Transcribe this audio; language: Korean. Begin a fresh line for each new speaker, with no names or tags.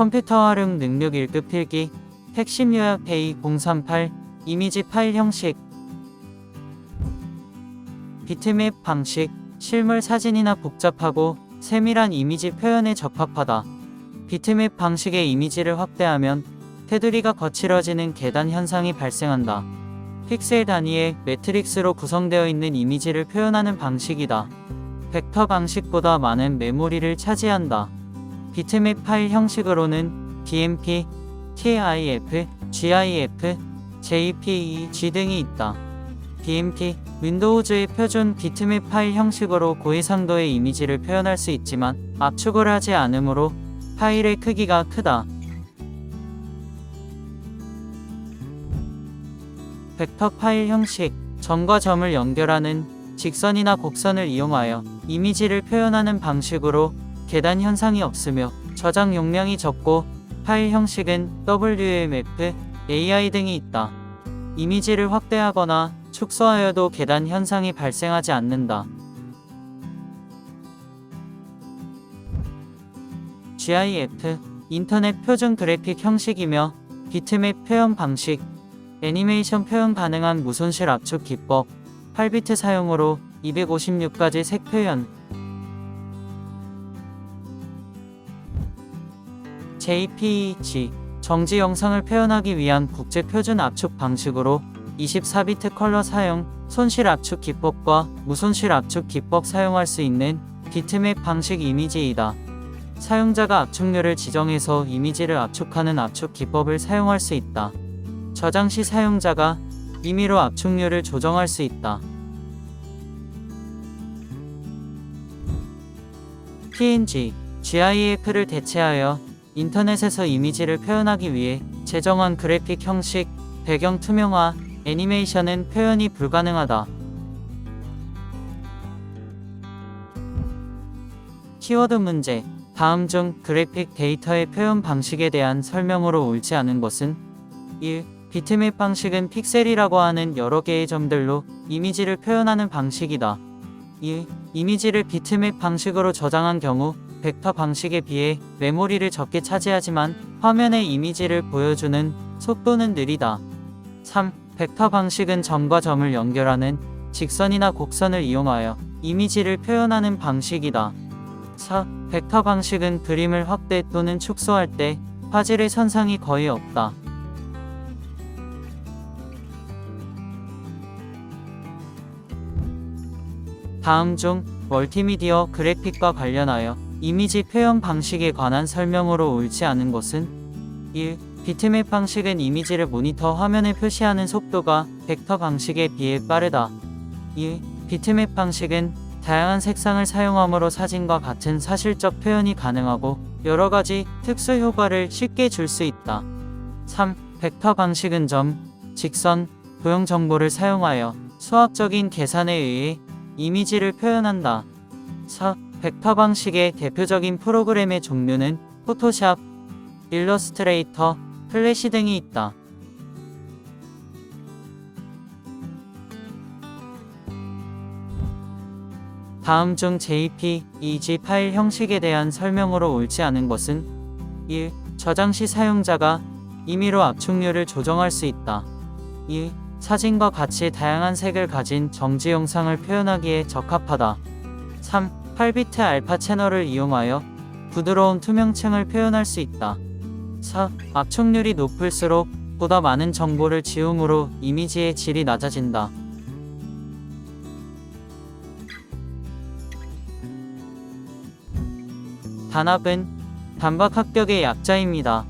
컴퓨터 활용 능력 1급 필기 핵심 요약 페이 038 이미지 파일 형식 비트맵 방식 실물 사진이나 복잡하고 세밀한 이미지 표현에 적합하다. 비트맵 방식의 이미지를 확대하면 테두리가 거칠어지는 계단 현상이 발생한다. 픽셀 단위의 매트릭스로 구성되어 있는 이미지를 표현하는 방식이다. 벡터 방식보다 많은 메모리를 차지한다. 비트맵 파일 형식으로는 BMP, TIF, GIF, JPEG 등이 있다. BMP, 윈도우즈의 표준 비트맵 파일 형식으로 고해상도의 이미지를 표현할 수 있지만 압축을 하지 않으므로 파일의 크기가 크다. 벡터 파일 형식, 점과 점을 연결하는 직선이나 곡선을 이용하여 이미지를 표현하는 방식으로 계단 현상이 없으며 저장 용량이 적고 파일 형식은 WMF, AI 등이 있다. 이미지를 확대하거나 축소하여도 계단 현상이 발생하지 않는다. GIF 인터넷 표준 그래픽 형식이며 비트맵 표현 방식, 애니메이션 표현 가능한 무손실 압축 기법, 8비트 사용으로 256가지 색 표현, JPEG 정지 영상을 표현하기 위한 국제 표준 압축 방식으로 24비트 컬러 사용, 손실 압축 기법과 무손실 압축 기법 사용할 수 있는 비트맵 방식 이미지이다. 사용자가 압축률을 지정해서 이미지를 압축하는 압축 기법을 사용할 수 있다. 저장 시 사용자가 임의로 압축률을 조정할 수 있다. PNG, GIF를 대체하여 인터넷에서 이미지를 표현하기 위해 제정한 그래픽 형식, 배경 투명화, 애니메이션은 표현이 불가능하다. 키워드 문제 다음 중 그래픽 데이터의 표현 방식에 대한 설명으로 옳지 않은 것은 1. 비트맵 방식은 픽셀이라고 하는 여러 개의 점들로 이미지를 표현하는 방식이다. 2. 이미지를 비트맵 방식으로 저장한 경우 벡터 방식에 비해 메모리를 적게 차지하지만 화면에 이미지를 보여주는 속도는 느리다. 3. 벡터 방식은 점과 점을 연결하는 직선이나 곡선을 이용하여 이미지를 표현하는 방식이다. 4. 벡터 방식은 그림을 확대 또는 축소할 때 화질의 선상이 거의 없다. 다음 중 멀티미디어 그래픽과 관련하여 이미지 표현 방식에 관한 설명으로 옳지 않은 것은 1. 비트맵 방식은 이미지를 모니터 화면에 표시하는 속도가 벡터 방식에 비해 빠르다. 2. 비트맵 방식은 다양한 색상을 사용함으로 사진과 같은 사실적 표현이 가능하고 여러 가지 특수 효과를 쉽게 줄 수 있다. 3. 벡터 방식은 점, 직선, 도형 정보를 사용하여 수학적인 계산에 의해 이미지를 표현한다. 4. 벡터 방식의 대표적인 프로그램의 종류는 포토샵, 일러스트레이터, 플래시 등이 있다. 다음 중 JPEG 파일 형식에 대한 설명으로 옳지 않은 것은 1. 저장 시 사용자가 임의로 압축률을 조정할 수 있다. 2. 사진과 같이 다양한 색을 가진 정지 영상을 표현하기에 적합하다. 3. 8비트 알파 채널을 이용하여 부드러운 투명층을 표현할 수 있다. 4. 압축률이 높을수록 보다 많은 정보를 지움으로 이미지의 질이 낮아진다. 단합은 단박 합격의 약자입니다.